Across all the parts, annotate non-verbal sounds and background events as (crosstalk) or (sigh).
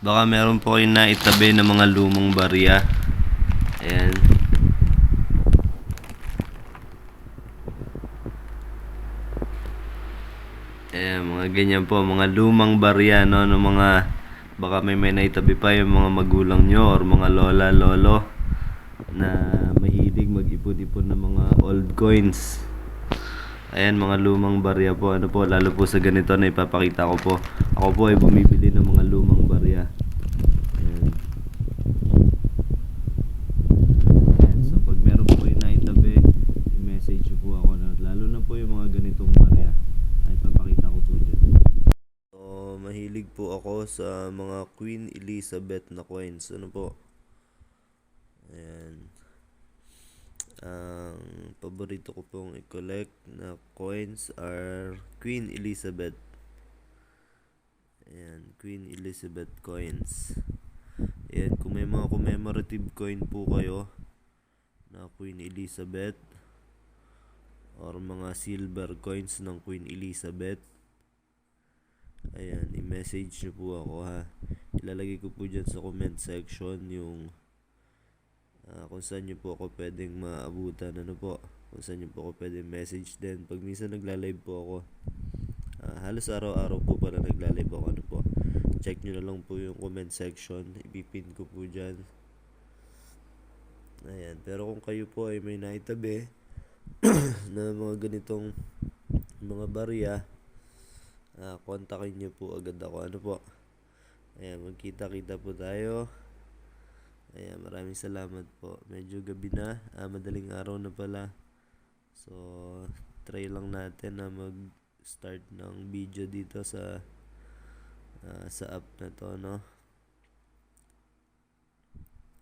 Baka meron po kayo na itabi ng mga lumang barya. Ayan. Ayan, mga ganyan po, mga lumang barya, no, ng mga, baka may may naitabi pa yung mga magulang nyo or mga lola, lolo na mahilig mag-ipon-ipon ng mga old coins. Ayan, mga lumang barya po, ano po, lalo po sa ganito na ipapakita ko po. Ako po ay bumibili ng mga lumang barya. Ayan. Ayan, so pag meron po kayo naitabi, i-message nyo po ako na, lalo na po yung mga ganitong barya, ay papakita ko po dyan. So, mahilig po ako sa mga Queen Elizabeth na coins. Ano po? Ayan. Ang paborito ko pong i-collect na coins are Queen Elizabeth. Ayan, Queen Elizabeth coins. Ayan, kung may mga commemorative coin po kayo na Queen Elizabeth or mga silver coins ng Queen Elizabeth, ayan, i-message nyo po ako ha. Ilalagay ko po dyan sa comment section yung Ah, kung saan nyo po ako pwedeng maabutan, ano po, kung saan nyo po ako pwedeng message din. Pag minsan nagla-live po ako, ah, halos araw-araw po pala nagla-live ako, ano po, check nyo na lang po yung comment section, ipipin ko po dyan. Ayan, pero kung kayo po ay may naitabi (clears throat) na mga ganitong mga barya, ah, kontakin nyo po agad ako, ano po. Ayan, magkita-kita po tayo. Ayan, maraming salamat po. Medyo gabi na, ah, madaling araw na pala. So, try lang natin na mag-start ng video dito sa ah, sa app na to, no?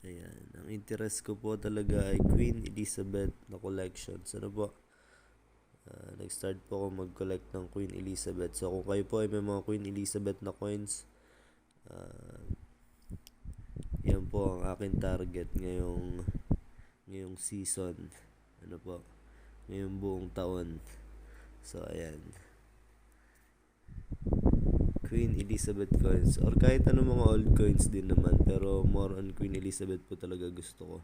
Ayan, ang interest ko po talaga ay Queen Elizabeth na collections. Ano po? Ah, nag-start po ako mag-collect ng Queen Elizabeth. So, kung kayo po ay may mga Queen Elizabeth na coins, ah, yan po ang aking target ngayong ngayong season. Ano po? Ngayong buong taon. So ayan. Queen Elizabeth coins or kahit ano mga old coins din naman pero more on Queen Elizabeth po talaga gusto ko.